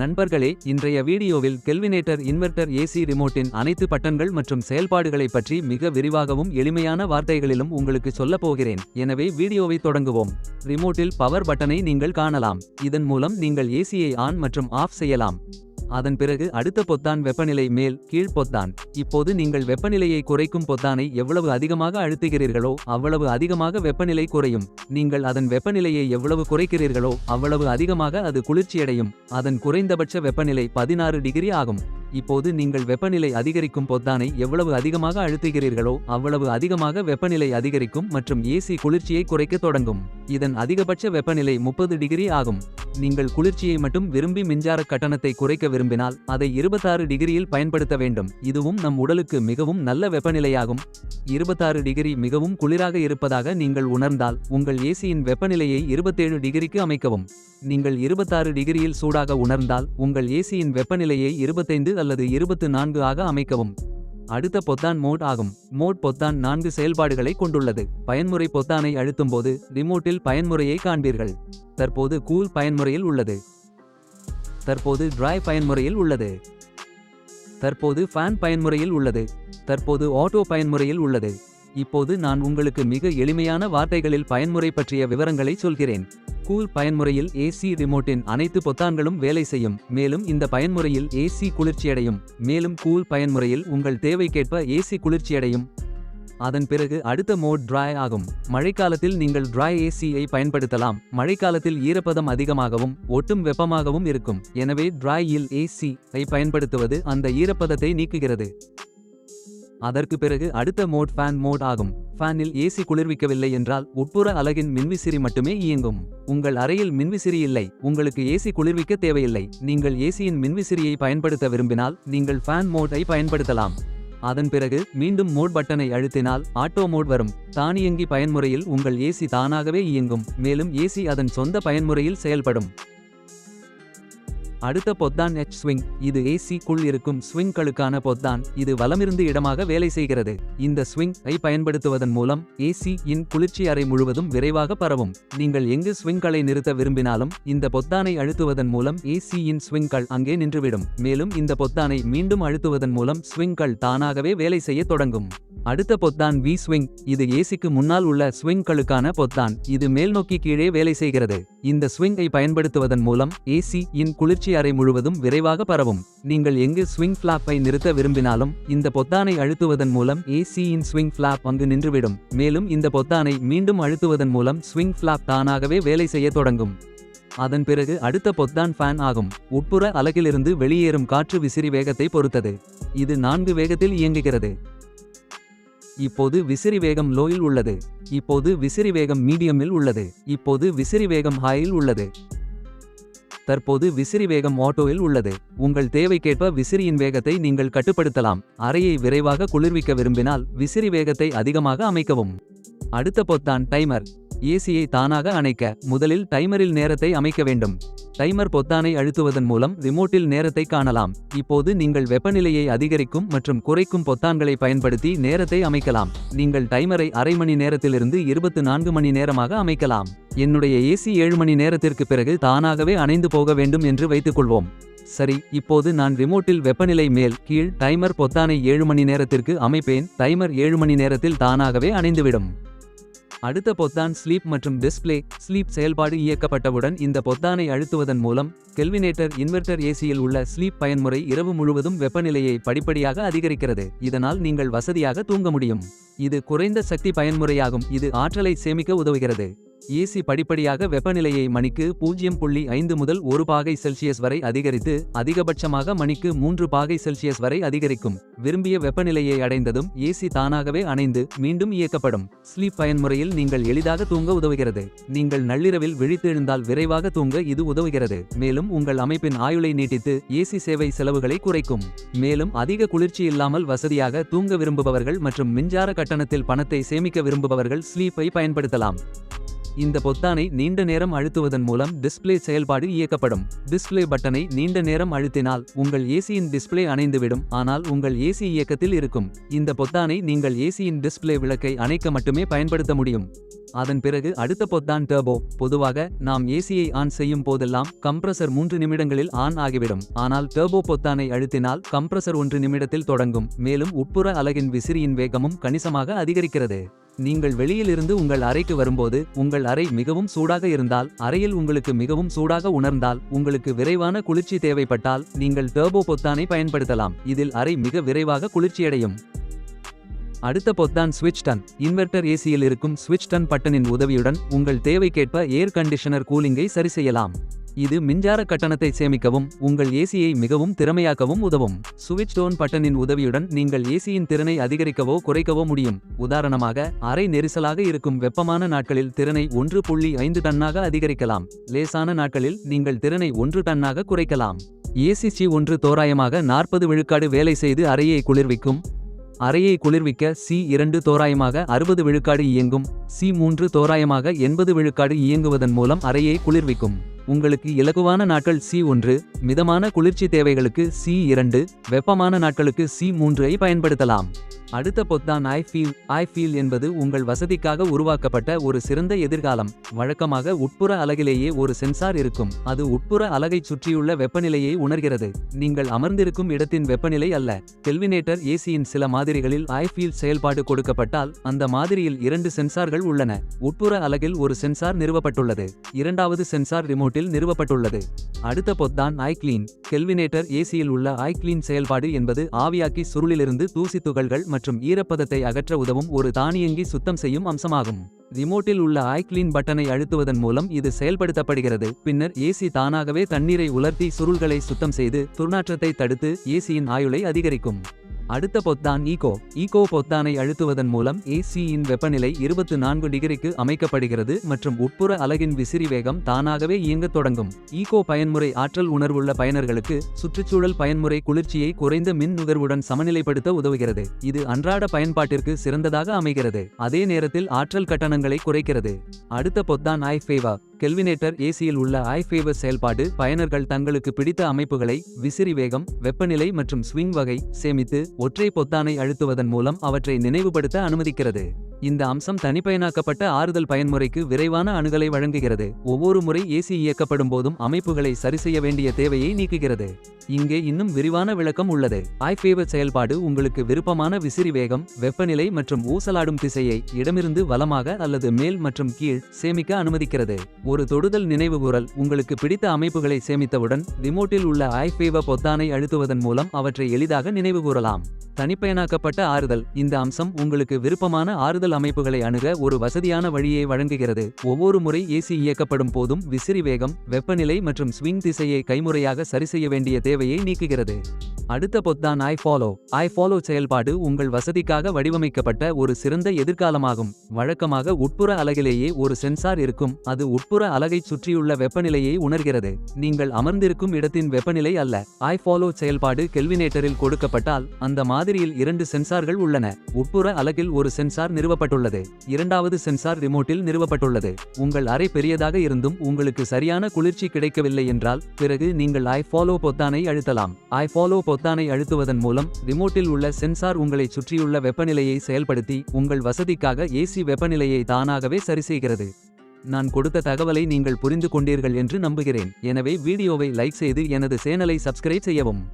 நண்பர்களே இன்றைய வீடியோவில் கெல்வினேட்டர் இன்வெர்ட்டர் ஏசி ரிமோட்டின் அனைத்து பட்டன்கள் மற்றும் செயல்பாடுகளை பற்றி மிக விரிவாகவும் எளிமையான வார்த்தைகளிலும் உங்களுக்கு சொல்லப் போகிறேன். எனவே வீடியோவை தொடங்குவோம். ரிமோட்டில் பவர் பட்டனை நீங்கள் காணலாம். இதன் மூலம் நீங்கள் ஏசியை ஆன் மற்றும் ஆஃப் செய்யலாம். அதன் பிறகு அடுத்த பொத்தான் வெப்பநிலை மேல் கீழ் பொத்தான். இப்போது நீங்கள் வெப்பநிலையை குறைக்கும் பொத்தானை எவ்வளவு அதிகமாக அழுத்துகிறீர்களோ அவ்வளவு அதிகமாக வெப்பநிலை குறையும். நீங்கள் அதன் வெப்பநிலையை எவ்வளவு குறைக்கிறீர்களோ அவ்வளவு அதிகமாக அது குளிர்ச்சியடையும். அதன் குறைந்தபட்ச வெப்பநிலை பதினாறு டிகிரி ஆகும். இப்போது நீங்கள் வெப்பநிலை அதிகரிக்கும் பொத்தானை எவ்வளவு அதிகமாக அழுத்துகிறீர்களோ அவ்வளவு அதிகமாக வெப்பநிலை அதிகரிக்கும் மற்றும் ஏசி குளிர்ச்சியை குறைக்க தொடங்கும். இதன் அதிகபட்ச வெப்பநிலை முப்பது டிகிரி ஆகும். நீங்கள் குளிர்ச்சியை மட்டும் விரும்பி மின்சார கட்டணத்தை குறைக்க விரும்பினால் அதை இருபத்தாறு டிகிரியில் பயன்படுத்த வேண்டும். இதுவும் நம் உடலுக்கு மிகவும் நல்ல வெப்பநிலையாகும். இருபத்தாறு டிகிரி மிகவும் குளிராக இருப்பதாக நீங்கள் உணர்ந்தால் உங்கள் ஏசியின் வெப்பநிலையை இருபத்தேழு டிகிரிக்கு அமைக்கவும். நீங்கள் இருபத்தாறு டிகிரியில் சூடாக உணர்ந்தால் உங்கள் ஏசியின் வெப்பநிலையை இருபத்தைந்து அல்லது அல்லது இருபத்து நான்கு ஆக அமைக்கவும். அடுத்த பொத்தான் மோட் ஆகும். மோட் பொத்தான் நான்கு செயல்பாடுகளை கொண்டுள்ளது. பயன்முறை பொத்தானை அழுத்தும்போது ரிமோட்டில் பயன்முறையை காண்பீர்கள். தற்போது கூல் பயன்முறையில் உள்ளது. தற்போது டிரை பயன்முறையில் உள்ளது. தற்போது ஃபேன் பயன்முறையில் உள்ளது. தற்போது ஆட்டோ பயன்முறையில் உள்ளது. இப்போது நான் உங்களுக்கு மிக எளிமையான வார்த்தைகளில் பயன்முறை பற்றிய விவரங்களை சொல்கிறேன். கூல் பயன்முறையில் ஏசி ரிமோட்டின் அனைத்து பொத்தான்களும் வேலை செய்யும். மேலும் இந்த பயன்முறையில் ஏசி குளிர்ச்சியடையும். மேலும் கூல் பயன்முறையில் உங்கள் தேவைக்கேற்ப ஏசி குளிர்ச்சியடையும். அதன் பிறகு அடுத்த மோட் ட்ராய் ஆகும். மழைக்காலத்தில் நீங்கள் ட்ராய் ஏசியை பயன்படுத்தலாம். மழைக்காலத்தில் ஈரப்பதம் அதிகமாகவும் ஒட்டும் வெப்பமாகவும் இருக்கும். எனவே ட்ராயில் ஏசி ஐ பயன்படுத்துவது அந்த ஈரப்பதத்தை நீக்குகிறது. அதற்கு பிறகு அடுத்த மோட் ஃபேன் மோட் ஆகும். ஃபேனில் ஏசி குளிர்விக்கவில்லை என்றால் உட்புற அலகின் மின்விசிறி மட்டுமே இயங்கும். உங்கள் அறையில் மின்விசிறி இல்லை. உங்களுக்கு ஏசி குளிர்விக்க தேவையில்லை. நீங்கள் ஏசியின் மின்விசிறியை பயன்படுத்த விரும்பினால் நீங்கள் ஃபேன் மோட்டை பயன்படுத்தலாம். அதன் பிறகு மீண்டும் மோட் பட்டனை அழுத்தினால் ஆட்டோ மோட் வரும். தானியங்கி பயன்முறையில் உங்கள் ஏசி தானாகவே இயங்கும். மேலும் ஏசி அதன் சொந்த பயன்முறையில் செயல்படும். அடுத்த பொத்தான் எச் ஸ்விங் இது ஏசி குள் இருக்கும் ஸ்விங்களுக்கான பொத்தான். இது வலமிருந்து இடமாக வேலை செய்கிறது. இந்த ஸ்விங் ஐ பயன்படுத்துவதன் மூலம் ஏசி இன் குளிர்ச்சி அறை முழுவதும் விரைவாக பரவும். நீங்கள் எங்கு ஸ்விங்களை நிறுத்த விரும்பினாலும் இந்த பொத்தானை அழுத்துவதன் மூலம் ஏசி இன் ஸ்விங்கள் அங்கே நின்றுவிடும். மேலும் இந்த பொத்தானை மீண்டும் அழுத்துவதன் மூலம் ஸ்விங்கள் தானாகவே வேலை செய்ய தொடங்கும். அடுத்த பொத்தான் வி ஸ்விங் இது ஏசிக்கு முன்னால் உள்ள ஸ்விங்களுக்கான பொத்தான். இது மேல்நோக்கி கீழே வேலை செய்கிறது. இந்த ஸ்விங்கை பயன்படுத்துவதன் மூலம் ஏசி இன் குளிர்ச்சி அறை முழுவதும் விரைவாக பரவும். நீங்கள் எங்கு ஸ்விங் ஃபிளாப் நிறுத்த விரும்பினாலும் இந்த பொத்தானை அழுத்துவதன் மூலம் ஏசி இன் ஸ்விங் ஃபிளாப் அங்கு நின்றுவிடும். மேலும் இந்த பொத்தானை மீண்டும் அழுத்துவதன் மூலம் ஸ்விங் ஃபிளாப் தானாகவே வேலை செய்ய தொடங்கும். அதன் பிறகு அடுத்த பொத்தான் ஃபேன் ஆகும். உட்புற அலகிலிருந்து வெளியேறும் காற்று விசிறி வேகத்தை பொறுத்தது. இது நான்கு வேகத்தில் இயங்குகிறது. இப்போது விசிறி வேகம் லோயில் உள்ளது. இப்போது விசிறி வேகம் மீடியமில் உள்ளது. இப்போது விசிறி வேகம் ஹாயில் உள்ளது. தற்போது விசிறி வேகம் ஆட்டோவில் உள்ளது. உங்கள் தேவைக்கேற்ப விசிறியின் வேகத்தை நீங்கள் கட்டுப்படுத்தலாம். அறையை விரைவாக குளிர்விக்க விரும்பினால் விசிறி வேகத்தை அதிகமாக அமைக்கவும். அடுத்த பொத்தான் டைமர். ஏசியை தானாக அணைக்க முதலில் டைமரில் நேரத்தை அமைக்க வேண்டும். டைமர் பொத்தானை அழுத்துவதன் மூலம் ரிமோட்டில் நேரத்தை காணலாம். இப்போது நீங்கள் வெப்பநிலையை அதிகரிக்கும் மற்றும் குறைக்கும் பொத்தான்களை பயன்படுத்தி நேரத்தை அமைக்கலாம். நீங்கள் டைமரை அரை மணி நேரத்திலிருந்து இருபத்து நான்கு மணி நேரமாக அமைக்கலாம். என்னுடைய ஏசி ஏழு மணி நேரத்திற்கு பிறகு தானாகவே அணைந்து போக வேண்டும் என்று வைத்துக்கொள்வோம். சரி இப்போது நான் ரிமோட்டில் வெப்பநிலை மேல் கீழ் டைமர் பொத்தானை ஏழு மணி நேரத்திற்கு அமைப்பேன். டைமர் ஏழு மணி நேரத்தில் தானாகவே அணைந்துவிடும். அடுத்த பொத்தான் ஸ்லீப் மற்றும் டிஸ்ப்ளே ஸ்லீப் செயல்பாடு இயக்கப்பட்டவுடன் இந்த பொத்தானை அழுத்துவதன் மூலம் கெல்வினேட்டர் இன்வெர்ட்டர் ஏசியில் உள்ள ஸ்லீப் பயன்முறை இரவு முழுவதும் வெப்பநிலையை படிப்படியாக அதிகரிக்கிறது. இதனால் நீங்கள் வசதியாக தூங்க முடியும். இது குறைந்த சக்தி பயன்முறையாகும். இது ஆற்றலை சேமிக்க உதவுகிறது. ஏசி படிப்படியாக வெப்பநிலையை மணிக்கு பூஜ்ஜியம் புள்ளி ஐந்து முதல் ஒரு பாகை செல்சியஸ் வரை அதிகரித்து அதிகபட்சமாக மணிக்கு மூன்று பாகை செல்சியஸ் வரை அதிகரிக்கும். விரும்பிய வெப்பநிலையை அடைந்ததும் ஏசி தானாகவே அணைந்து மீண்டும் இயக்கப்படும். ஸ்லீப் பயன்முறையில் நீங்கள் எளிதாக தூங்க உதவுகிறது. நீங்கள் நள்ளிரவில் விழித்தெழுந்தால் விரைவாக தூங்க இது உதவுகிறது. மேலும் உங்கள் அமைப்பின் ஆயுளை நீட்டித்து ஏசி சேவை செலவுகளை குறைக்கும். மேலும் அதிக குளிர்ச்சி இல்லாமல் வசதியாக தூங்க விரும்புபவர்கள் மற்றும் மின்சார கட்டணத்தில் பணத்தை சேமிக்க விரும்புபவர்கள் ஸ்லீப்பை பயன்படுத்தலாம். இந்த பொத்தானை நீண்ட நேரம் அழுத்துவதன் மூலம் டிஸ்பிளே செயல்பாடு இயக்கப்படும். டிஸ்ப்ளே பட்டனை நீண்ட நேரம் அழுத்தினால் உங்கள் ஏசியின் டிஸ்பிளே அணைந்துவிடும் ஆனால் உங்கள் ஏசி இயக்கத்தில் இருக்கும். இந்த பொத்தானை நீங்கள் ஏசியின் டிஸ்பிளே விளக்கை அணைக்க மட்டுமே பயன்படுத்த முடியும். அதன் பிறகு அடுத்த பொத்தான் டர்போ. பொதுவாக நாம் ஏசியை ஆன் செய்யும் போதெல்லாம் கம்ப்ரசர் மூன்று நிமிடங்களில் ஆன் ஆகிவிடும். ஆனால் டர்போ பொத்தானை அழுத்தினால் கம்ப்ரசர் ஒன்று நிமிடத்தில் தொடங்கும். மேலும் உட்புற அலகின் விசிறியின் வேகமும் கணிசமாக அதிகரிக்கிறது. நீங்கள் வெளியிலிருந்து உங்கள் அறைக்கு வரும்போது உங்கள் அறை மிகவும் சூடாக இருந்தால் அறையில் உங்களுக்கு மிகவும் சூடாக உணர்ந்தால் உங்களுக்கு விரைவான குளிர்ச்சி தேவைப்பட்டால் நீங்கள் டர்போ பொத்தானை பயன்படுத்தலாம். இதில் அறை மிக விரைவாக குளிர்ச்சியடையும். அடுத்த பொத்தான் ஸ்விட்ச் டன். இன்வெர்டர் ஏசியில் இருக்கும் ஸ்விட்ச் டன் பட்டனின் உதவியுடன் உங்கள் தேவைக்கேற்ப ஏர் கண்டிஷனர் கூலிங்கை சரி செய்யலாம். இது மின்சார கட்டணத்தை சேமிக்கவும் உங்கள் ஏசியை மிகவும் திறமையாக்கவும் உதவும். சுவிட்ச் டோன் பட்டனின் உதவியுடன் நீங்கள் ஏசியின் திறனை அதிகரிக்கவோ குறைக்கவோ முடியும். உதாரணமாக அரை நெரிசலாக இருக்கும் வெப்பமான நாட்களில் திறனை ஒன்று புள்ளி ஐந்து டன்னாக அதிகரிக்கலாம். லேசான நாட்களில் நீங்கள் திறனை ஒன்று டன்னாக குறைக்கலாம். ஏசிசி ஒன்று தோராயமாக நாற்பது விழுக்காடு வேலை செய்து அறையை குளிர்விக்கும். அறையை குளிர்விக்க சி இரண்டு தோராயமாக அறுபது விழுக்காடு இயங்கும். சி மூன்று தோராயமாக எண்பது விழுக்காடு இயங்குவதன் மூலம் அறையை குளிர்விக்கும். உங்களுக்கு இலகுவான நாட்கள் சி ஒன்று மிதமான குளிர்ச்சி தேவைகளுக்கு சி இரண்டு வெப்பமான நாட்களுக்கு சி மூன்று ஐ பயன்படுத்தலாம். அடுத்த பொத்தான் ஐ ஃபீல் ஐ ஃபீல் என்பது உங்கள் வசதிக்காக உருவாக்கப்பட்ட ஒரு சிறந்த எதிர்காலம். வழக்கமாக உட்புற அலகிலேயே ஒரு சென்சார் இருக்கும். அது உட்புற அலகைச் சுற்றியுள்ள வெப்பநிலையை உணர்கிறது. நீங்கள் அமர்ந்திருக்கும் இடத்தின் வெப்பநிலை அல்ல. கெல்வினேட்டர் ஏசியின் சில மாதிரிகளில் ஐ ஃபீல் செயல்பாடு கொடுக்கப்பட்டால் அந்த மாதிரியில் இரண்டு சென்சார்கள் உள்ளன. உட்புற அலகில் ஒரு சென்சார் நிறுவப்பட்டுள்ளது. இரண்டாவது சென்சார் ரிமோட்டில் நிறுவப்பட்டுள்ளது. அடுத்த பொத்தான் ஐ கிளீன் கெல்வினேட்டர் ஏசியில் உள்ள ஐ கிளீன் செயல்பாடு என்பது ஆவியாக்கி சுருளிலிருந்து தூசி துகள்கள் மற்றும் ஈரப்பதத்தை அகற்ற உதவும் ஒரு தானியங்கி சுத்தம் செய்யும் அம்சமாகும். ரிமோட்டில் உள்ள ஐ கிளீன் பட்டனை அழுத்துவதன் மூலம் இது செயல்படுத்தப்படுகிறது. பின்னர் ஏசி தானாகவே தண்ணீரை உலர்த்தி சுருள்களை சுத்தம் செய்து துர்நாற்றத்தை தடுத்து ஏசியின் ஆயுளை அதிகரிக்கும். அடுத்த பொத்தான் ஈகோ. ஈகோ பொத்தானை அழுத்துவதன் மூலம் ஏசியின் வெப்பநிலை இருபத்து நான்கு டிகிரிக்கு அமைக்கப்படுகிறது மற்றும் உட்புற அலகின் விசிறி வேகம் தானாகவே இயங்கத் தொடங்கும். ஈகோ பயன்முறை ஆற்றல் உணர்வுள்ள பயனர்களுக்கு சுற்றுச்சூழல் பயன்முறை குளிர்ச்சியை குறைந்த மின் நுகர்வுடன் சமநிலைப்படுத்த உதவுகிறது. இது அன்றாட பயன்பாட்டிற்கு சிறந்ததாக அமைகிறது. அதே நேரத்தில் ஆற்றல் கட்டணங்களை குறைக்கிறது. அடுத்த பொத்தான் ஐ ஃபேவா. கெல்வினேட்டர் ஏசியில் உள்ள ஐ ஃபேவர் செயல்பாடு பயனர்கள் தங்களுக்கு பிடித்த அமைப்புகளை விசிறி வேகம் வெப்பநிலை மற்றும் ஸ்விங் வகை சேமித்து ஒற்றை பொத்தானை அழுத்துவதன் மூலம் அவற்றை நினைவுபடுத்த அனுமதிக்கிறது. இந்த அம்சம் தனிப்பயனாக்கப்பட்ட ஆறுதல் பயன்முறைக்கு விரைவான அணுகலை வழங்குகிறது. ஒவ்வொரு முறை ஏசி இயக்கப்படும் போதும் அமைப்புகளை சரிசெய்ய வேண்டிய தேவையை நீக்குகிறது. இங்கே இன்னும் விரிவான விளக்கம் உள்ளது. ஐ செயல்பாடு உங்களுக்கு விருப்பமான விசிறி வேகம் வெப்பநிலை மற்றும் ஊசலாடும் திசையை இடமிருந்து வலமாக அல்லது மேல் மற்றும் கீழ் சேமிக்க அனுமதிக்கிறது. ஒரு தொடுதல் நினைவுகூரல் உங்களுக்கு பிடித்த அமைப்புகளை சேமித்தவுடன் ரிமோட்டில் உள்ள ஐ பொத்தானை அழுத்துவதன் மூலம் அவற்றை எளிதாக நினைவுகூரலாம் தனிப்பயனாக்கப்பட்ட ஆறுதல் இந்த அம்சம் உங்களுக்கு விருப்பமான ஆறுதல் அமைப்புகளை அணுக ஒரு வசதியான வழியை வழங்குகிறது. ஒவ்வொரு முறை ஏசி இயக்கப்படும் போதும் விசிறி வேகம் வெப்பநிலை மற்றும் ஸ்விங் திசையை கைமுறையாக சரிசெய்ய வேண்டிய தேவையை நீக்குகிறது. அடுத்த பொத்தான் ஐ ஃபாலோ ஐ ஃபாலோ செயல்பாடு உங்கள் வசதிக்காக வடிவமைக்கப்பட்ட ஒரு சிறந்த எதிர்காலமாகும். வழக்கமாக உட்புற அலகிலேயே ஒரு சென்சார் இருக்கும். அது உட்புற அலகைச் சுற்றியுள்ள வெப்பநிலையை உணர்கிறது. நீங்கள் அமர்ந்திருக்கும் இடத்தின் வெப்பநிலை அல்ல. ஐ ஃபாலோ செயல்பாடு கெல்வினேட்டரில் கொடுக்கப்பட்டால் அந்த மாதிரியில் இரண்டு சென்சார்கள் உள்ளன. உட்புற அலகில் ஒரு சென்சார் நிறுவப்பட்டுள்ளது. இரண்டாவது சென்சார் ரிமோட்டில் நிறுவப்பட்டுள்ளது. உங்கள் அறை பெரியதாக இருந்தும் உங்களுக்கு சரியான குளிர்ச்சி கிடைக்கவில்லை என்றால் பிறகு நீங்கள் ஐ ஃபாலோ பொத்தானை அழுத்தலாம். ஐ ஃபாலோ பொத்தானை அழுத்துவதன் மூலம் ரிமோட்டில் உள்ள சென்சார் உங்களை சுற்றியுள்ள வெப்பநிலையை செயல்படுத்தி உங்கள் வசதிக்காக ஏசி வெப்பநிலையை தானாகவே சரிசெய்கிறது. நான் கொடுத்த தகவலை நீங்கள் புரிந்து கொண்டீர்கள் என்று நம்புகிறேன். எனவே வீடியோவை லைக் செய்து எனது சேனலை சப்ஸ்கிரைப் செய்யவும்.